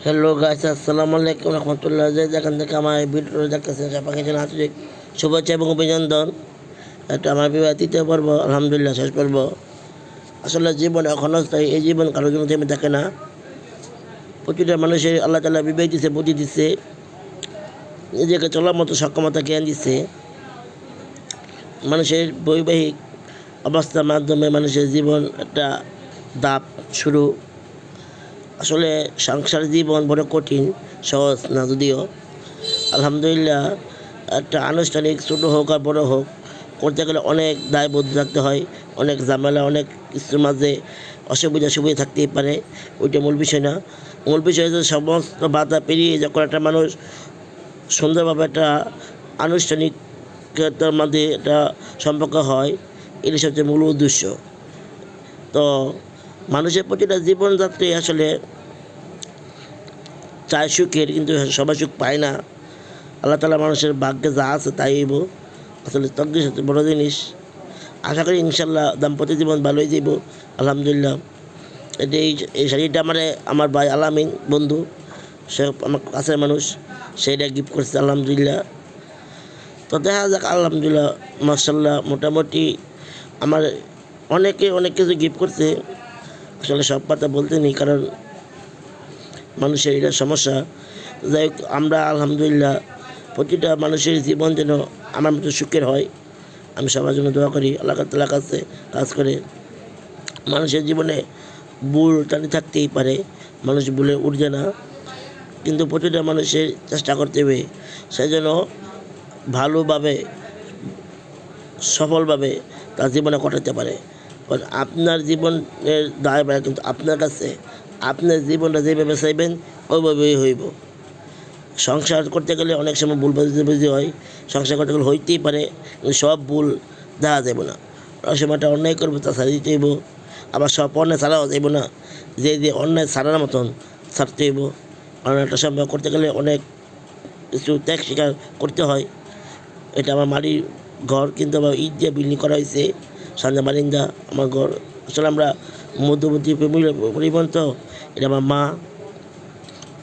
Hello guys আসসালামু আলাইকুম রহমতুল্লাহ যে যেখান থেকে আমার এই ভিডিও দেখতেছেন সবাইকে জানা আন্তরিক শুভেচ্ছা এবং অভিনন্দন এটা আমার বিবাহ তৃতীয় পর্ব আলহামদুলিল্লাহ শেষ পর্ব আসলে জীবন এখনও স্থায়ী এই জীবন কারোর জন্য থেমে থাকে না প্রতিটা মানুষের আল্লাহ তালা বিবেক দিছে বুদ্ধি দিচ্ছে নিজেকে চলার মতো সক্ষমতা জ্ঞান দিচ্ছে মানুষের বৈবাহিক অবস্থার মাধ্যমে মানুষের জীবন একটা দাপ শুরু আসলে সংসার জীবন বড় কঠিন, সহজ না যদিও। আলহামদুলিল্লাহ, একটা আনুষ্ঠানিক ছোটো হোক আর বড়ো হোক, করতে গেলে অনেক দায়বোধ থাকতে হয়, অনেক ঝামেলা, অনেক কিছুর মাঝে অসুবিধা সুবিধা থাকতেই পারে, ওইটা মূল বিষয় না। মূল বিষয় সমস্ত বাধা পেরিয়ে যখন একটা মানুষ সুন্দরভাবে একটা আনুষ্ঠানিকতার মধ্যে একটা সম্পর্ক হয়, এটি সবচেয়ে মূল উদ্দেশ্য। তো মানুষের প্রতিটা জীবনযাত্রী আসলে চায় সুখের, কিন্তু সবাই সুখ পায় না। আল্লাহ তালা মানুষের ভাগ্যে যা আছে তাই হইব। আসলে তকদির সাথে বড় জিনিস। আশা করি ইনশাল্লাহ দাম্পত্য জীবন ভালোই যাব আলহামদুলিল্লাহ। এটা এই এই শাড়িটা আমার আমার ভাই আলামিন, বন্ধু, সে আমার কাছের মানুষ, সেইটা গিফট করছে, আলহামদুলিল্লাহ। তো দেখা যাক, আলহামদুলিল্লাহ মার্শাল্লাহ মোটামুটি আমার অনেকে অনেক কিছু গিফট করছে। আসলে সব কথা বলতে নেই, কারণ মানুষের এটা সমস্যা। যাই হোক, আমরা আলহামদুলিল্লাহ প্রতিটা মানুষের জীবন যেন আমার মতো সুখের হয়। আমি সবার জন্য দোয়া করি, আল্লাহ তালা কাছে কাজ করে। মানুষের জীবনে ভুল টানি থাকতেই পারে, মানুষ ভুলে উঠবে না। কিন্তু প্রতিটা মানুষের চেষ্টা করতে হবে সেই জন্য ভালোভাবে, সফলভাবে তার জীবনে কাটাতে পারে। আপনার জীবনের দায়ভার কিন্তু আপনার কাছে আপনার জীবনটা যেভাবে চাইবেন, ওইভাবেই হইব। সংসার করতে গেলে অনেক সময় ভুল বুঝি হয়। সংসার করতে গেলে হইতেই পারে সব ভুল দেখা যাবে না। সময়টা অন্যায় করব, তা দিতে হইব। আবার সব অন্যায় ছাড়াও যাইব না। যে যে অন্যায় ছাড়ার মতন ছাড়তে হইব। একটা সম্ভব করতে গেলে অনেক কিছু ত্যাগ স্বীকার করতে হয়। এটা আমার বাড়ির ঘর, কিন্তু আবার ইট দিয়ে বিল্ডিং করা হয়েছে। সামনে বারিন্দা আমার ঘর আসলে আমরা মধ্যবর্তী পরিবার তো এটা আমার মা,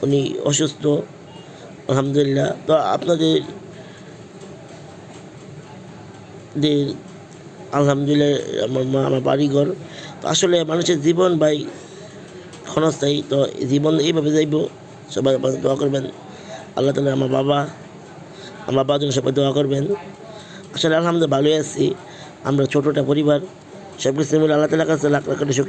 উনি অসুস্থ, আলহামদুলিল্লাহ। তো আপনাদের, দের, আলহামদুলিল্লাহ, আমার মা, আমার বাড়িঘর। আসলে মানুষের জীবন ভাই ক্ষণস্থায়ী, তো জীবন এইভাবে যাইব, সবাই দোয়া করবেন। আল্লাহ তালা আমার বাবা, আমার বাবার জন্য সবাই দোয়া করবেন। আসলে আলহামদুলিল্লাহ, ভালোই আছি। আমরা ছোটোটা পরিবার সব কিছু আল্লাহ তালা কাছে লাখ লাখ শুকরিয়া